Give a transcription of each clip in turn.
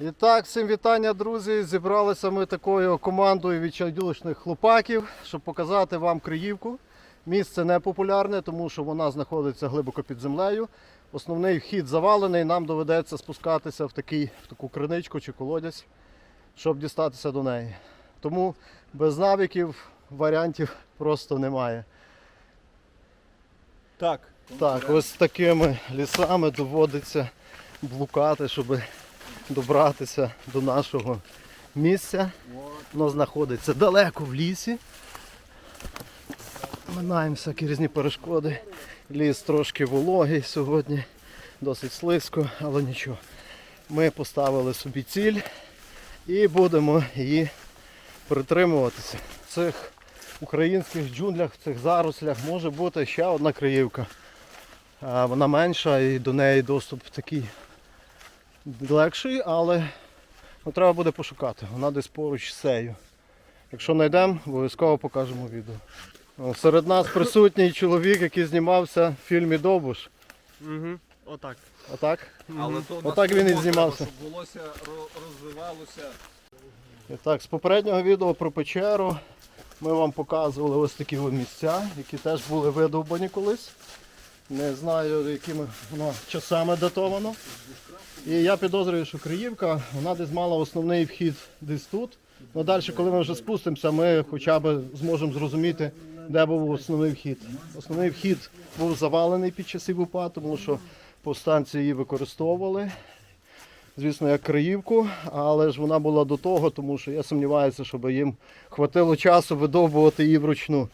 І так, всім вітання, друзі. Зібралися ми такою командою відчайдушних хлопаків, щоб показати вам Криївку. Місце не популярне, тому що вона знаходиться глибоко під землею. Основний вхід завалений, нам доведеться спускатися в, такий, в таку криничку чи колодязь, щоб дістатися до неї. Тому без навиків варіантів просто немає. Так. Так, ось такими лісами доводиться блукати, щоб добратися до нашого місця. Воно знаходиться далеко в лісі. Минаємо всякі різні перешкоди. Ліс трошки вологий сьогодні, досить слизько, але нічого. Ми поставили собі ціль і будемо її притримуватися. В цих українських джунглях, в цих зарослях може бути ще одна криївка. Вона менша і до неї доступ такий легший, але ну, треба буде пошукати. Вона десь поруч з сею. Якщо знайдемо, обов'язково покажемо відео. О, Серед нас присутній чоловік, який знімався в фільмі Довбуш. Угу. Отак. Отак? Але то Отак він і знімався. треба, Щоб волосся ро- розвивалося. І так, з попереднього відео про печеру ми вам показували ось такі от місця, які теж були видовбані колись. Не знаю, якими воно часами датовано. І я підозрюю, що Криївка, вона десь мала основний вхід десь тут. Ну далі, коли ми вже спустимося, ми хоча б зможемо зрозуміти, де був основний вхід. Основний вхід був завалений під часів УПА, тому що повстанці її використовували звісно, як Криївку, але ж вона була до того, тому що я сумніваюся, щоб їм хватило часу видовбувати її вручну.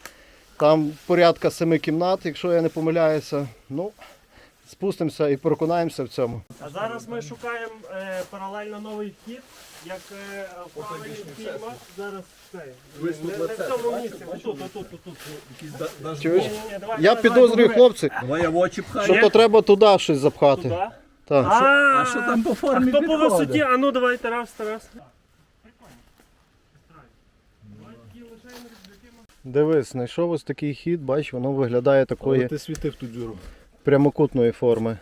Там порядка семи кімнат, якщо я не помиляюся. Ну, спустимося і переконаємося в цьому. А зараз ми шукаємо е, паралельно новий вхід, як е, в правильних фільмах. Зараз це. Не, не в цьому місці, отут, отут, отут. Чуєш? Ні, ні, ні, давай, Я давай, підозрюю, давай, хлопці, Давай в очі пхаю. що то треба туди щось запхати. Туди. Так. А, А що там по формі хто по підходить? висоті? А ну давай, Тарас, Тарас. Дивись, знайшов ось такий хід, бач, воно виглядає такої ти світив ту дюру. Прямокутної форми.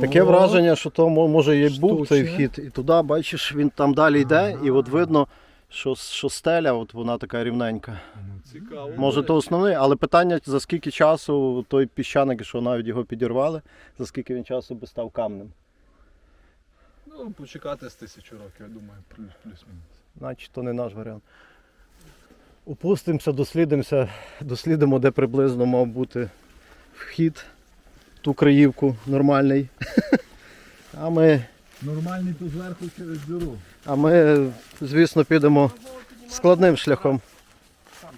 Таке Ну, враження, що то може і був цей вхід. І туди, бачиш, він там далі йде, і от видно, що, що стеля, от вона така рівненька. Цікаво. Може, то основний, але питання, за скільки часу той піщаник, що навіть його підірвали, за скільки він часу би став камнем. Ну, почекати з тисячу років, я думаю, плюс- плюс-мінус. Значить, то не наш варіант. Упустимося, дослідимося, дослідимо, де приблизно мав бути вхід, ту краївку нормальний. А ми, Нормальний тут зверху через дюру. а ми, звісно, підемо складним шляхом.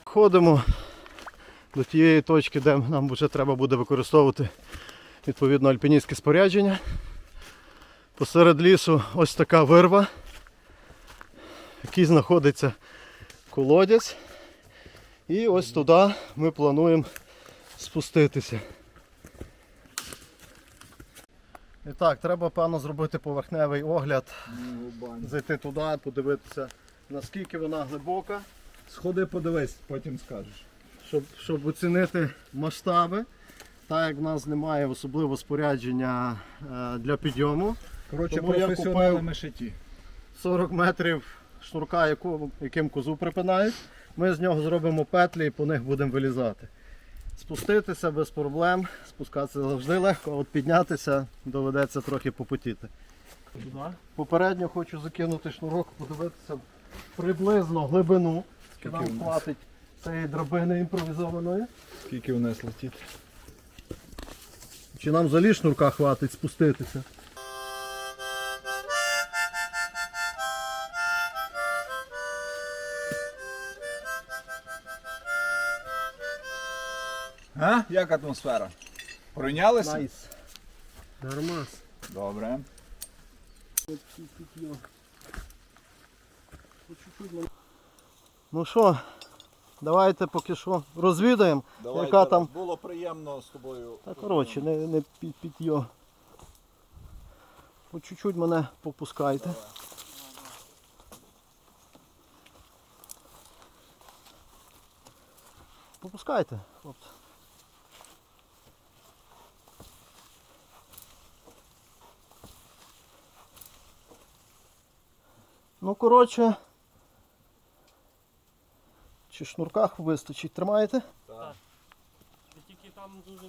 Ходимо до тієї точки, де нам вже треба буде використовувати відповідно альпіністське спорядження. Посеред лісу ось така вирва, в якій знаходиться колодязь. І ось туди ми плануємо спуститися. І так, треба певно зробити поверхневий огляд, зайти туди, подивитися, наскільки вона глибока. Сходи подивись, потім скажеш. щоб, щоб оцінити масштаби. Так як в нас немає особливо спорядження е, для підйому. Коротше, професіонали купив- 40 метрів шнурка, яку, яким козу припинають. Ми з нього зробимо петлі і по них будемо вилізати. Спуститися без проблем, спускатися завжди легко, а от піднятися доведеться трохи попотіти. Попередньо хочу закинути шнурок, подивитися приблизно глибину, Скільки нам в хватить цієї драбини імпровізованої. Скільки вниз летить? Чи нам взагалі шнурка хватить спуститися? А? Як атмосфера? Пройнялися? Найс. Нормас. Добре. Ну що, давайте поки що розвідаємо, Давай, яка там. Було приємно з тобою. Та коротше, не, не під. По чуть-чуть мене попускайте. Попускайте, хлопці. Ну, коротше. Чи шнурках вистачить, тримаєте? Так. Тільки там дуже не.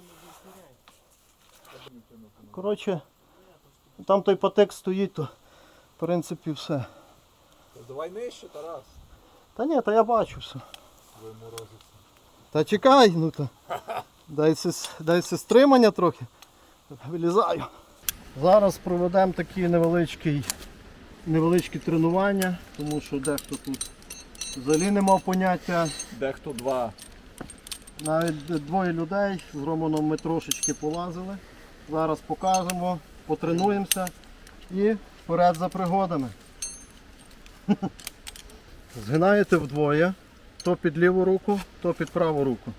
Коротше, там той патек стоїть, то в принципі все. Давай нижче, Тарас. Та ні, та я бачу все. Виморозиться. Та чекай, ну то. Дайся, с- дайся стримання трохи. Вилізаю. Зараз проведемо такі невеличкі, невеличкі тренування, тому що дехто тут взагалі не мав поняття. Дехто два. Навіть двоє людей з Романом ми трошечки полазили. Зараз покажемо, потренуємося і вперед за пригодами. Згинаєте вдвоє, то під ліву руку, то під праву руку.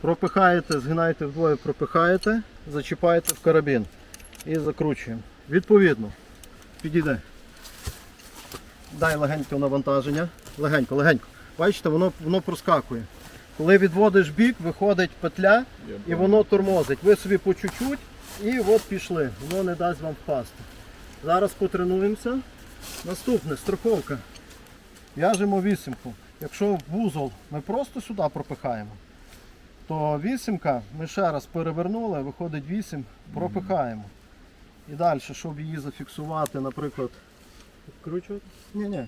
Пропихаєте, згинаєте вдвоє, пропихаєте, зачіпаєте в карабін і закручуємо. Відповідно, підійде. Дай легеньке навантаження. Легенько, легенько. Бачите, воно, воно проскакує. Коли відводиш бік, виходить петля і воно тормозить. Ви собі по чуть-чуть і от пішли. Воно не дасть вам впасти. Зараз потренуємося. Наступне страховка. В'яжемо вісімку. Якщо вузол ми просто сюди пропихаємо, то вісімка ми ще раз перевернули, виходить вісім, пропихаємо. І далі, щоб її зафіксувати, наприклад, Вкручувати? ні, ні.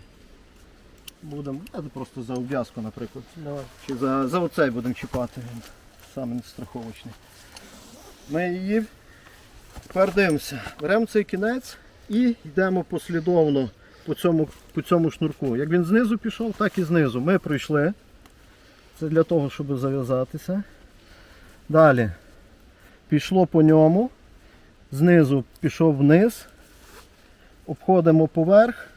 Будемо. Я просто за обв'язку, наприклад. Давай. Чи за, за оцей будемо чіпати, він саме страховочний. Ми її тепер дивимося. Беремо цей кінець і йдемо послідовно по цьому, по цьому шнурку. Як він знизу пішов, так і знизу. Ми пройшли. Це для того, щоб зав'язатися. Далі пішло по ньому. Знизу пішов вниз. Обходимо поверх.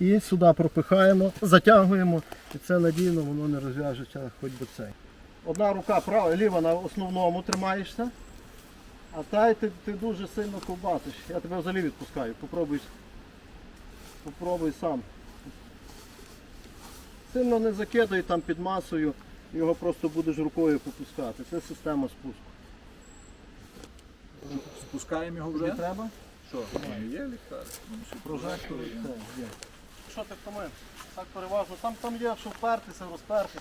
І сюди пропихаємо, затягуємо, і це надійно воно не розв'яжеться хоч би цей. Одна рука права, ліва на основному тримаєшся, а та й ти, ти дуже сильно ковбатиш. Я тебе взагалі відпускаю. Попробуй, попробуй сам. Сильно не закидай там під масою, його просто будеш рукою попускати. Це система спуску. Спускаємо його вже. треба? Що? Є ліхтар. Ну, Прожектор прожектор є. це є. Що? Так переважно. Там там є, що впертися, розпертися.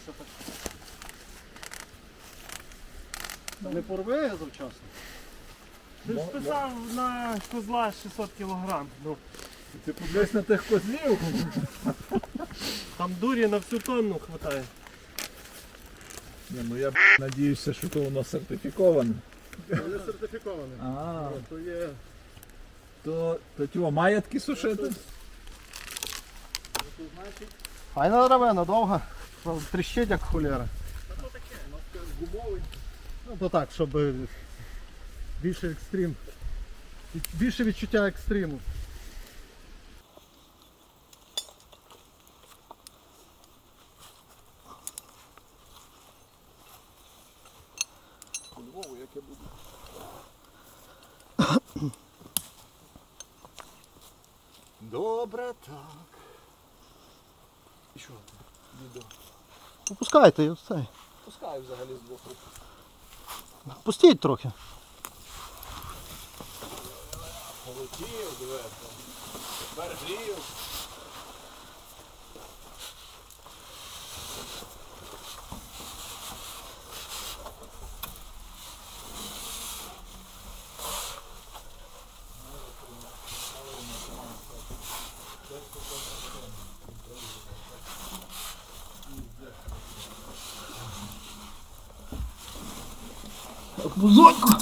Так. Не порви завчасно. Ти ж писав на козла 600 кг. Ну, Ти подивись на тих козлів. там дурі на всю тонну хватає. Ні, ну я б, надіюся, що то воно сертифіковане. Не сертифіковані. А, То є. то, то тьо, має такі сушити? Файна деревина, довга. Тріщить як холєра. Ну то так, щоб більше екстрим. Більше відчуття екстриму. Львову, як я буду. Добре, так. І що? Відео. Попускайте і все. Пускаю взагалі з рук. Пустіть трохи. Полетів, дивися. Тепер грію. Бузонько.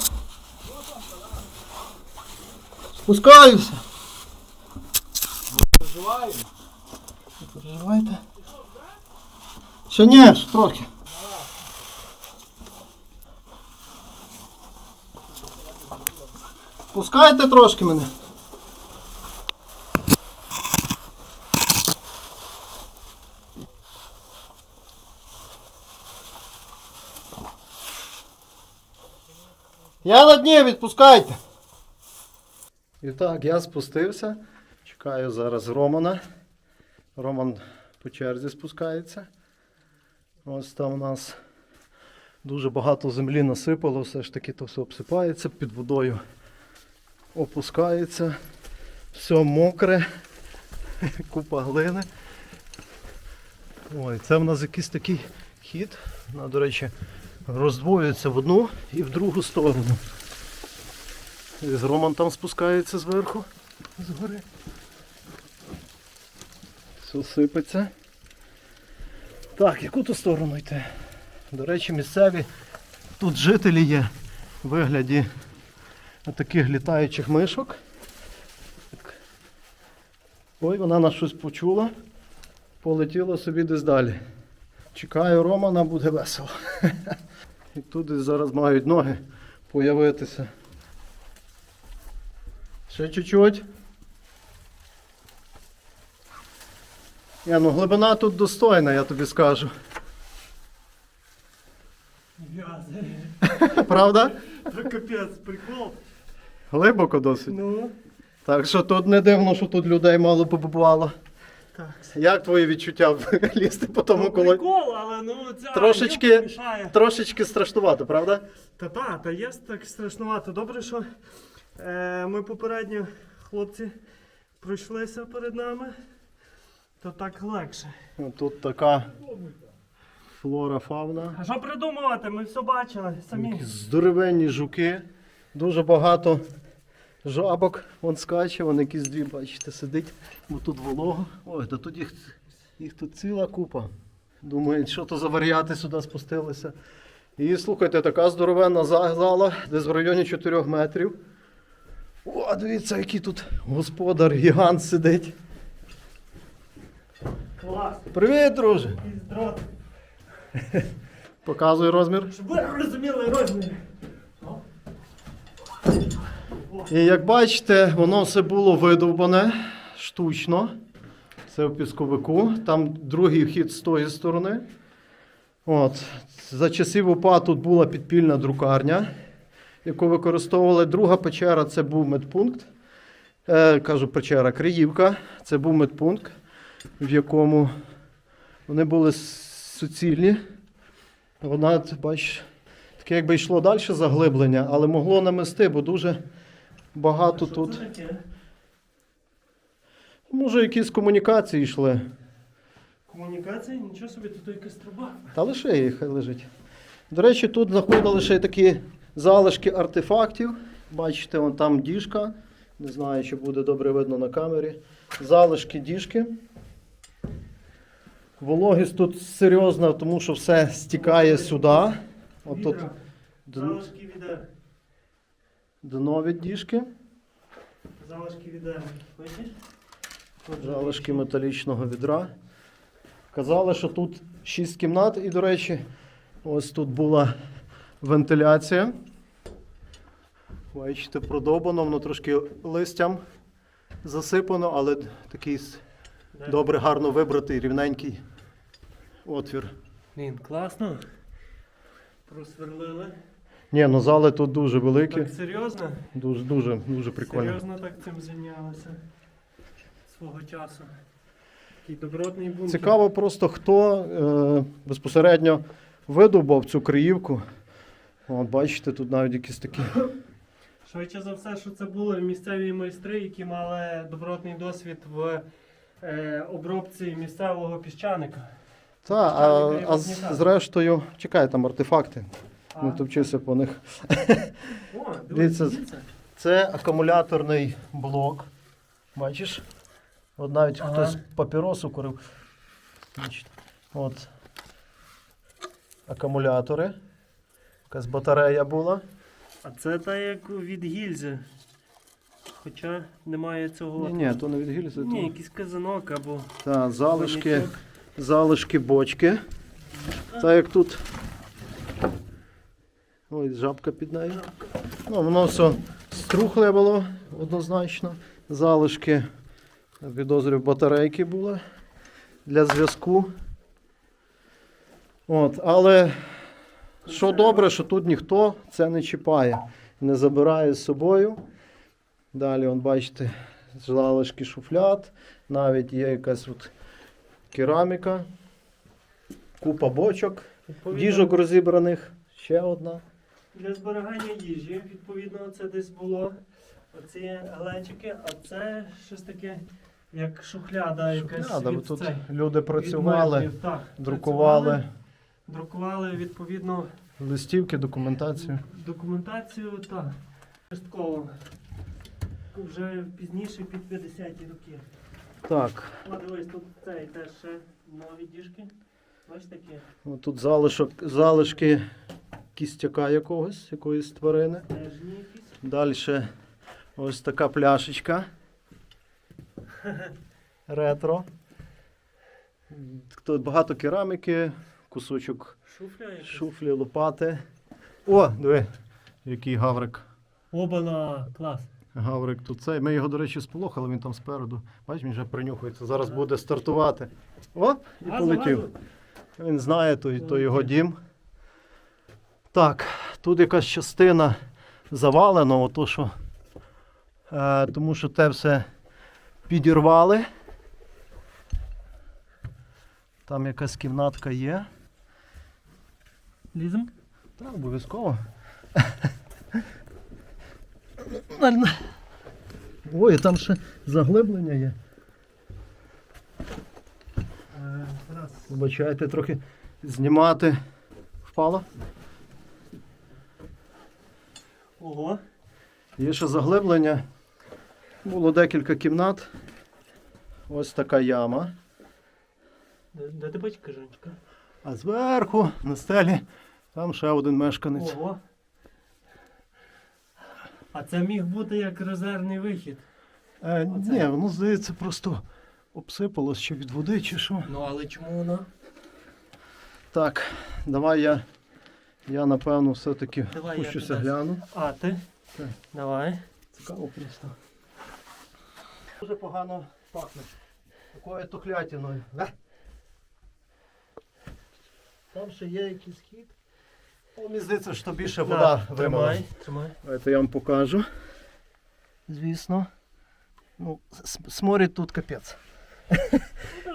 Спускаюся. Переживаємо. Не переживайте. Ще ні, ще трохи. Пускайте трошки мене. Я на дні, відпускайте. І так, я спустився. Чекаю зараз Романа. Роман по черзі спускається. Ось там у нас дуже багато землі насипало, все ж таки то все обсипається, під водою опускається. Все мокре, купа глини. Ой, це в нас якийсь такий хід. Вона, до речі, роздвоюється в одну і в другу сторону. Роман там спускається зверху, згори. Все сипеться. Так, яку ту сторону йти? До речі, місцеві тут жителі є в вигляді таких літаючих мишок. Ой, вона нас щось почула, полетіла собі десь далі. Чекаю Романа, буде весело. І тут зараз мають ноги появитися. Ще чуть-чуть. Ну глибина тут достойна, я тобі скажу. Правда? Та капець, прикол. Глибоко досить. Ну, Так що тут не дивно, що тут людей мало побувало. Так. Як твої відчуття лізти по тому Ну, коло? прикол, але ну ця Трошечки- Трошечки страшнувато, правда? Та та, та є так страшнувато. Добре, що е, ми попередньо хлопці пройшлися перед нами, то так легше. Ну, Тут така флора, фауна. А що придумувати? Ми все бачили самі. Здоровенні жуки, дуже багато жабок. Вон скаче, вон якісь дві, бачите, сидить, бо тут волого. Ой, та тут їх, їх тут ціла купа. Думають, що то за варіати сюди спустилися. І слухайте, така здоровенна зала, десь в районі 4 метрів. О, дивіться, який тут господар, гігант сидить. Клас. Привіт, друже! Показуй розмір. Щоб ви розуміли розмір. І як бачите, воно все було видовбане штучно. Це в пісковику. Там другий вхід з тої сторони. От. За часів УПА тут була підпільна друкарня, яку використовували. Друга печера це був медпункт. Е, кажу, печера Криївка. Це був медпункт, в якому вони були суцільні. Вона, бачиш, таке якби йшло далі заглиблення, але могло намести, бо дуже багато Що тут. це таке? Може, якісь комунікації йшли. Комунікації? Нічого собі, тут якась труба. Та лише її хай лежить. До речі, тут знаходили ще такі залишки артефактів. Бачите, вон там діжка. Не знаю, чи буде добре видно на камері. Залишки діжки. Вологість тут серйозна, тому що все стікає сюди. От тут Залишки відер. Дно від діжки. Залишки? Тут Залишки металічного відра. Казали, що тут 6 кімнат, і, до речі, ось тут була вентиляція. Бачите, продобано, воно трошки листям засипано, але такий добре, гарно вибратий, рівненький отвір. Блін, класно. Просверлили. Ні, ну зали тут дуже великі, Так серйозно? дуже, дуже, дуже прикольно. Серйозно так цим зайнялися свого часу. Такий добротний бункер. Цікаво просто, хто е, безпосередньо видобув цю криївку. От бачите, тут навіть якісь такі. Швидше за все, що це були місцеві майстри, які мали добротний досвід в е, обробці місцевого піщаника. Та, а, а з- зрештою, чекай, там артефакти. Не товчися по них. О, Дивіться. Це акумуляторний блок. Бачиш? От навіть Ага. хтось папіросу курив. От. Акумулятори. Якась батарея була. А це так як від гільзи. Хоча немає цього. Ні, ні, то не від гільзи. Ні, то... якийсь казанок або Та, залишки, залишки бочки. Так як тут. Ой, жабка під нею. Ну, воно все струхле було однозначно. Залишки, підозрюю, батарейки були для зв'язку. От, але що добре, що тут ніхто це не чіпає, не забирає з собою. Далі, он, бачите, залишки шуфляд, навіть є якась от кераміка, купа бочок, діжок розібраних, ще одна. Для зберігання їжі. Відповідно, це десь було. Оці глечики, а це щось таке, як шухляда, якась Шухляда, бо від тут цей, люди від працювали, меблів, так, друкували працювали, друкували відповідно листівки, документацію. документацію та частково. Вже пізніше під 50-ті роки. Так, О, дивись, тут цей теж ще нові діжки. Ось такі. тут залишок, залишки кістяка якогось, якоїсь тварини. Далі ось така пляшечка. Ретро. Тут багато кераміки, кусочок шуфлі, лопати. О, диви, який гаврик. Обана, клас. Гаврик тут цей. Ми його, до речі, сполохали, він там спереду. Бачиш, він вже принюхується. Зараз буде стартувати. Оп, і полетів. Він знає, то, то його дім. Так, тут якась частина завалена, ото що, е, тому що те все підірвали. Там якась кімнатка є. Лізем? Так, обов'язково. Ой, там ще заглиблення є. Е. Вибачайте, трохи знімати впало. Ого. Є ще заглиблення. Було декілька кімнат. Ось така яма. Де, де ти бачиш кажанчика? А зверху на стелі там ще один мешканець. Ого. А це міг бути як резервний вихід. Е, ні, воно здається, просто обсипалось чи від води, чи що. Ну але чому воно? Так, давай я, я напевно все-таки Давай я пущуся туди. гляну. А, ти? Так. Давай. Цікаво просто. Дуже погано пахне. Такою тухлятиною. Да? Там ще є якийсь хід. О, мені здається, що більше вода вимила. Тримай, тримай. Давайте я вам покажу. Звісно. Ну, сморід тут капець.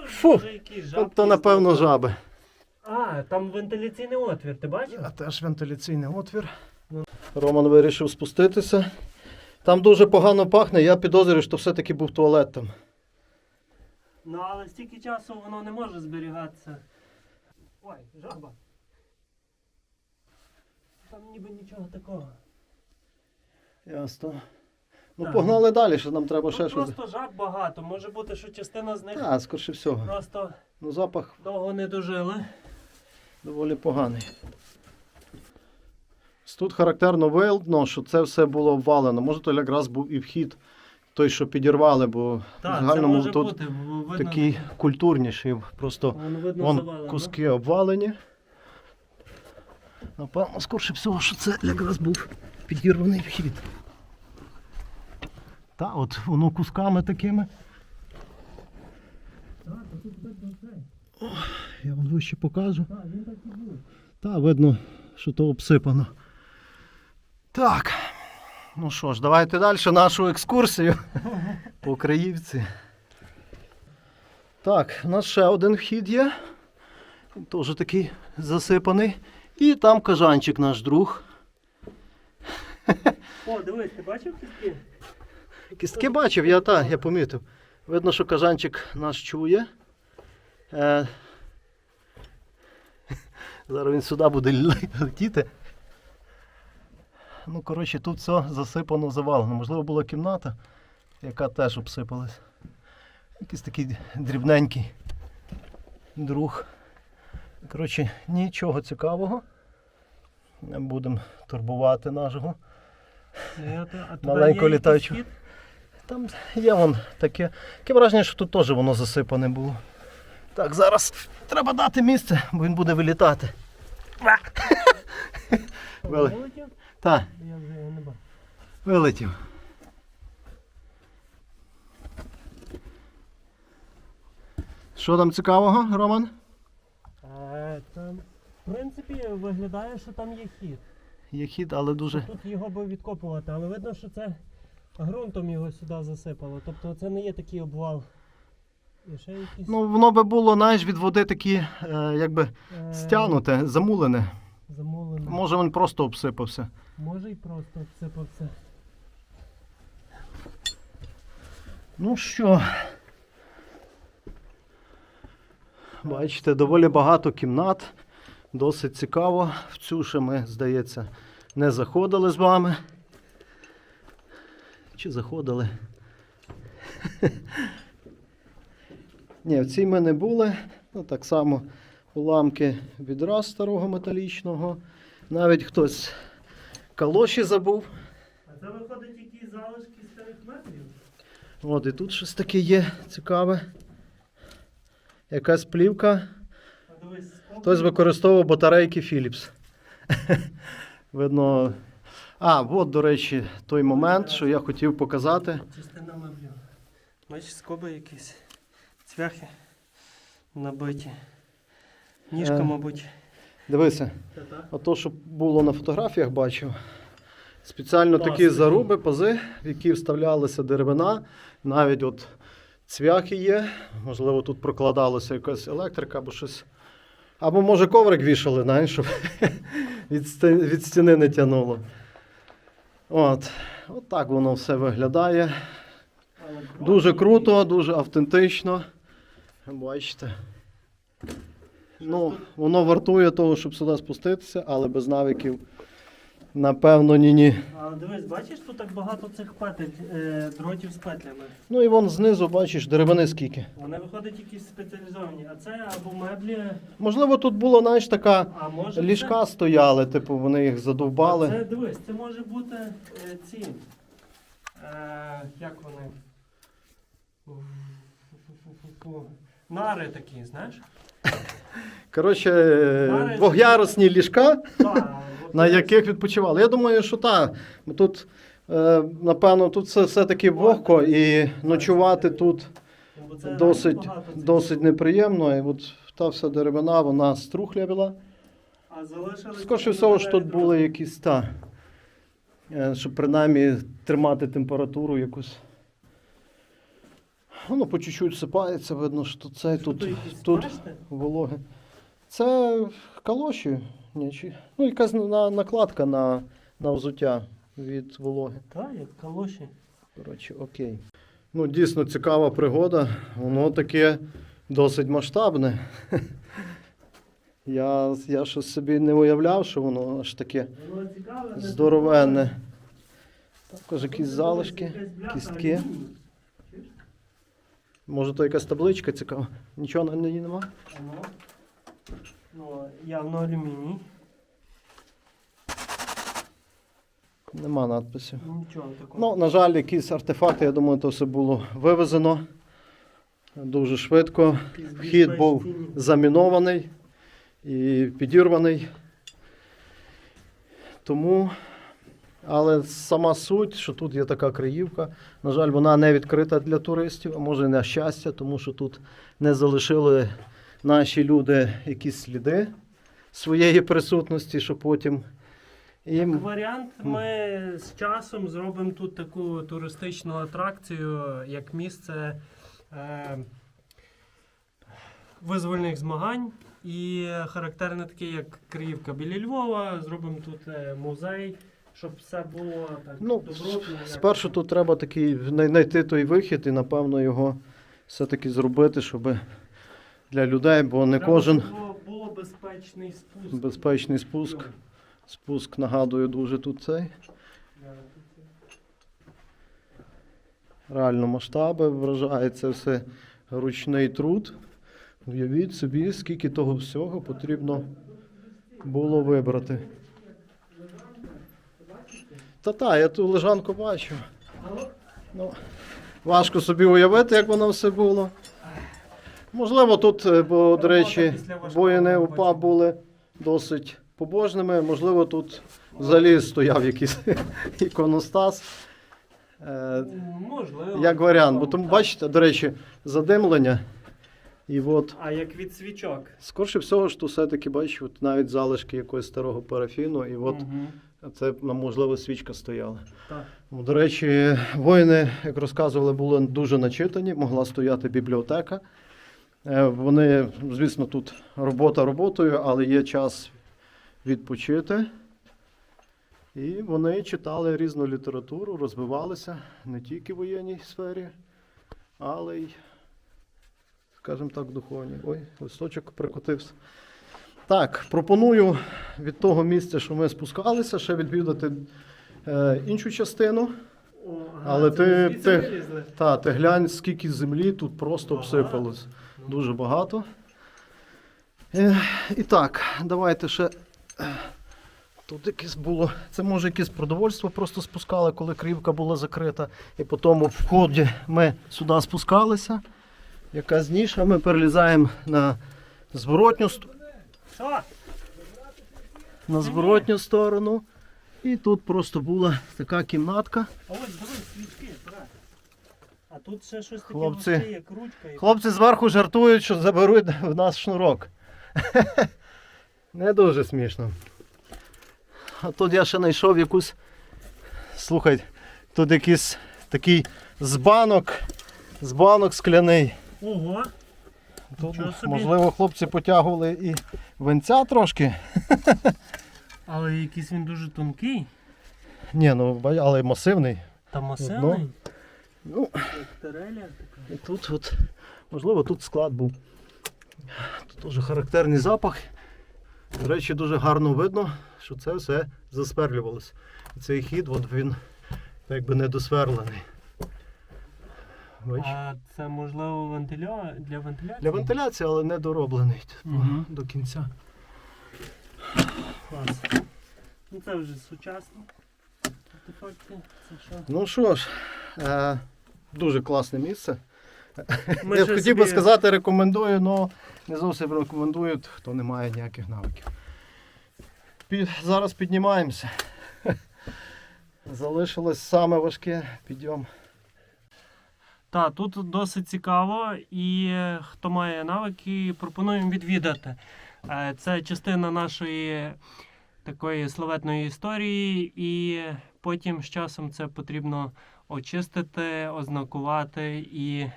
Фу. Якісь жабки Тобто, напевно, жаби. А, там вентиляційний отвір, ти бачив? А теж вентиляційний отвір. Роман вирішив спуститися. Там дуже погано пахне, я підозрюю, що все-таки був туалет там. Ну, але стільки часу воно не може зберігатися. Ой, жаба. Там ніби нічого такого. Ясно. Ну, Так. погнали далі, що нам треба ще Тут щось. просто жаб багато. Може бути, що частина з них Так, скоріше всього. просто Ну, запах довго не дожили. Доволі поганий. Тут характерно видно, що це все було обвалено. Може, то якраз був і вхід, той, що підірвали, бо в загальному тут бути. Видно, такий культурніший. Просто Воно видно вон завалено. куски обвалені. Напевно, скорше всього, що це якраз був підірваний вхід. Та, от воно кусками такими. Так, тут видно це. Я вам вище покажу. Так, він так і був. Та, видно, що то обсипано. Так. Ну що ж, давайте далі нашу екскурсію по Краївці. Так, у нас ще один вхід є. Теж такий засипаний. І там кажанчик наш друг. О, дивись, ти бачив кістки? Кістки бачив, я та, я помітив. Видно, що кажанчик нас чує. Зараз він сюди буде летіти. Ну, коротше, тут все засипано завалено. Можливо, була кімната, яка теж обсипалась. Якийсь такий дрібненький друг. Коротше, нічого цікавого. Не будемо турбувати нашого. Е, Маленького літаючого. Там є вон таке. Таке враження, що тут теж воно засипане було. Так, зараз треба дати місце, бо він буде вилітати. Вилетів? Так, Я вже його не бачу. вилетів. Що там цікавого, Роман? Е, Там, в принципі, виглядає, що там є хід. Є хід, але дуже. Тут його би відкопувати, але видно, що це ґрунтом його сюди засипало. Тобто це не є такий обвал. І ще якісь Ну, воно би було, знаєш, від води такі, е, якби е, стягнуте, замулене. замовлено. Може він просто обсипався. Може і просто обсипався. Ну що, бачите, доволі багато кімнат. Досить цікаво. В цю ще ми, здається, не заходили з вами. Чи заходили? Ні, в цій ми не були. Ну, так само уламки відра старого металічного. Навіть хтось калоші забув. А це виходить якісь залишки старих метрів? От і тут щось таке є цікаве. Якась плівка. А дивись, Хтось використовував батарейки Philips. Видно. А, от, до речі, той момент, що я хотів показати. Частина меблів. Бачиш, скоби якісь. Цвяхи набиті. Ніжка, Е. мабуть. Дивися, ото, що було на фотографіях, бачив. Спеціально такі заруби, пази, в які вставлялася деревина. Навіть от цвяхи є. Можливо, тут прокладалася якась електрика або щось. Або, може, коврик вішали, знаєш, щоб від, стіни не тянуло. От. От так воно все виглядає. Дуже круто, дуже автентично. Бачите. Ну, воно вартує того, щоб сюди спуститися, але без навиків, напевно, ні-ні. А дивись, бачиш, тут так багато цих петель, е, дротів з петлями. Ну і вон знизу, бачиш, деревини скільки. Вони виходять якісь спеціалізовані. А це або меблі, Можливо, тут було, знаєш, така а може. ліжка стояли, типу, вони їх Це, задовбали. це дивись, це може бути е, ці. Е, як вони? Нари такі, знаєш? Коротше, Нарешті. двох'ярусні ліжка, Та, на яких відпочивали. Я думаю, що так. Тут, е, напевно, тут все, все-таки вогко і ночувати тут. Це досить, досить неприємно. І от та вся деревина, вона струхлявіла. А залишились Скоріше всього, що тут були якісь та, е, щоб принаймні тримати температуру якусь. Воно по чуть-чуть сипається, видно, що це тут, Тут тут вологе. Це калоші. Ні, чи, ну, якась на, накладка на, на взуття від вологи. Так, як калоші. Коротше, окей. Ну, дійсно цікава пригода. Воно таке досить масштабне. Я, я щось собі не уявляв, що воно аж таке здоровенне. Також якісь залишки, кістки. Може, то якась табличка цікава. Нічого на ній нема? Воно. Ну, явно алюміній. Нема надписів. Нічого такого. Ну, на жаль, якісь артефакти, я думаю, то все було вивезено дуже швидко. Вхід був замінований і підірваний. Тому, але сама суть, що тут є така криївка, на жаль, вона не відкрита для туристів, а може на щастя, тому що тут не залишили наші люди якісь сліди своєї присутності, що потім. Як варіант, ми з часом зробимо тут таку туристичну атракцію, як місце е, визвольних змагань. І характерне таке, як Криївка біля Львова. Зробимо тут е, музей, щоб все було так Ну, добротно. як- Спершу тут треба такий знайти той вихід і, напевно, його все-таки зробити, щоб для людей, бо не Треба, кожен Було, було безпечний спуск. безпечний спуск. Спуск, нагадую, дуже тут цей. Реально масштаби вражає це все ручний труд. Уявіть собі, скільки того всього потрібно було вибрати. Та-та, я ту лежанку бачу. Ну, важко собі уявити, як воно все було. Можливо, тут, е, бо, до речі, воїни. УПА були досить побожними. Можливо, тут взагалі стояв якийсь іконостас. Е, Можливо. Як варіант. Бо тому, бачите, до речі, задимлення. І от, А як від свічок. скорше всього, що все-таки бачу, от навіть залишки якогось старого парафіну, і от Мгм. Це, ну, можливо, свічка стояла. Так. Ну, До речі, воїни, як розказували, були дуже начитані, могла стояти бібліотека. Е, Вони, звісно, тут робота роботою, але є час відпочити. І вони читали різну літературу, розвивалися не тільки в воєнній сфері, але й, скажімо так, духовні. Ой, листочок прикотився. Так, пропоную від того місця, що ми спускалися, ще відвідати е, іншу частину. О, Але ти- ти-? Та, ти глянь, скільки землі тут просто Ага. обсипалось. Дуже багато. Е, і так, давайте ще. е, Тут якесь було. Це може якесь продовольство просто спускали, коли крівка була закрита. І по тому вході ми сюди спускалися. Якась ніша, ми перелізаємо на зворотню, ст- Що? на зворотню сторону. І тут просто була така кімнатка. А ось були свічки, брат. А тут ще щось таке Хлопці. важке, як ручка. і- Хлопці зверху жартують, що заберуть в нас шнурок. Не дуже смішно. А тут я ще знайшов якусь. Слухай, тут якийсь такий збанок, збанок скляний. Ого! Тут, Нічого собі. можливо, хлопці потягували і винця трошки. Але якийсь він дуже тонкий Ні, ну але масивний. та Одно. масивний. Ну, тареля така. І тут, от, можливо, тут склад був. Тут дуже характерний запах. До речі, дуже гарно видно, що це все засверлювалося. Цей хід, от він якби не досверлений. Бач? А це можливо вентиля... для вентиляції? Для вентиляції, але не дороблений типу, Мгм. до кінця. Клас. Ну це вже сучасно. Артефакти. Це що? Ну що ж, е, дуже класне місце. Ми Я хотів би сказати, рекомендую, але не зовсім рекомендую, хто не має ніяких навиків. Пі- Зараз піднімаємося. Залишилось саме важке підйом. Так, тут досить цікаво, і е, хто має навики, пропонуємо відвідати. Е, Це частина нашої такої славетної історії, і потім з часом це потрібно очистити, ознакувати і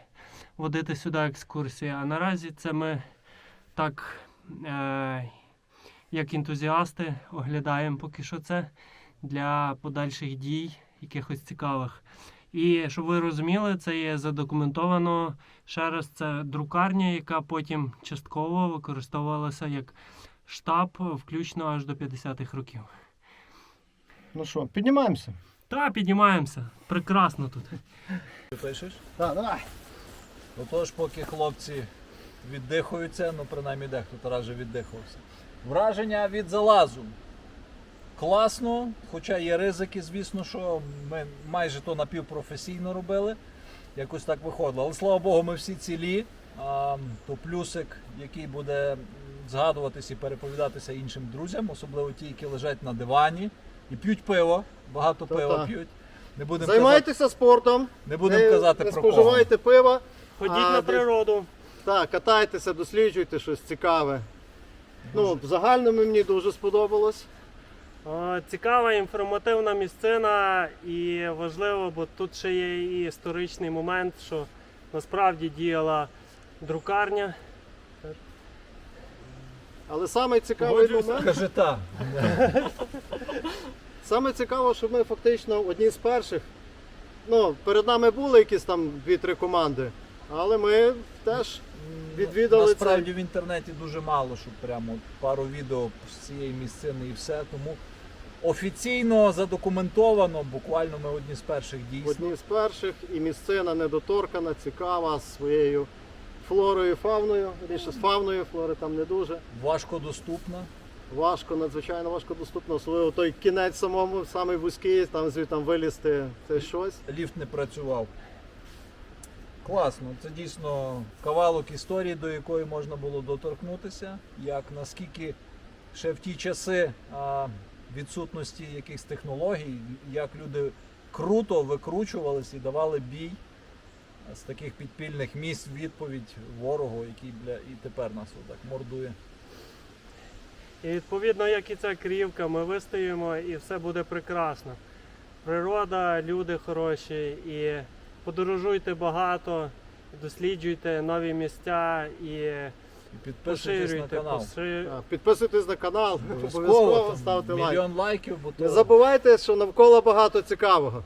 водити сюди екскурсії. А наразі це ми так, е, як ентузіасти, оглядаємо поки що це для подальших дій, якихось цікавих. І щоб ви розуміли, це є задокументовано. Ще раз, це друкарня, яка потім частково використовувалася як штаб, включно аж до 50-х років. Ну що, піднімаємося? Та піднімаємося. Прекрасно тут. Ти пишеш? Так, давай. Отож, поки хлопці віддихуються, ну принаймні дехто Тарас вже віддихувався. Враження від залазу. Класно, хоча є ризики, звісно, що ми майже то напівпрофесійно робили. Якось так виходило. Але слава Богу, ми всі цілі. А, то плюсик, який буде м, згадуватись і переповідатися іншим друзям, особливо ті, які лежать на дивані і п'ють пиво. Багато Та-та. пива п'ють. Не будемо казати, Займайтеся спортом. не будемо не, казати не про кого. споживайте пива. Ходіть А, на природу. Так, катайтеся, досліджуйте щось цікаве. Ну, в загальному мені дуже сподобалось. Цікава інформативна місцина і важливо, бо тут ще є і історичний момент, що насправді діяла друкарня. Але саме цікавий момент, саме цікаво, що ми фактично одні з перших. Ну, перед нами були якісь там дві-три команди, але ми теж відвідали Насправді в інтернеті дуже мало, щоб прямо пару відео з цієї місцини і все. Тому офіційно задокументовано, буквально ми одні з перших дійсно. одні з перших, і місцина недоторкана, цікава своєю флорою і фауною. Більше з фауною, флори там не дуже. Важко доступна. Важко, надзвичайно важко доступно, особливо той кінець самому, самий вузький, там звідти вилізти це щось. Ліфт не працював. Класно, це дійсно кавалок історії, до якої можна було доторкнутися. Як наскільки ще в ті часи а, відсутності якихось технологій, як люди круто викручувались і давали бій з таких підпільних місць відповідь ворогу, який бля, і тепер нас отак мордує. І відповідно, як і ця крівка, ми вистоїмо і все буде прекрасно. Природа, люди хороші, і подорожуйте багато, досліджуйте нові місця І підписуйтесь на поширюйте. канал. поши- Так, Підписуйтесь на канал, Обов'язково обов'язково там ставте лайк. мільйон лайків, бо Не забувайте, що навколо багато цікавого.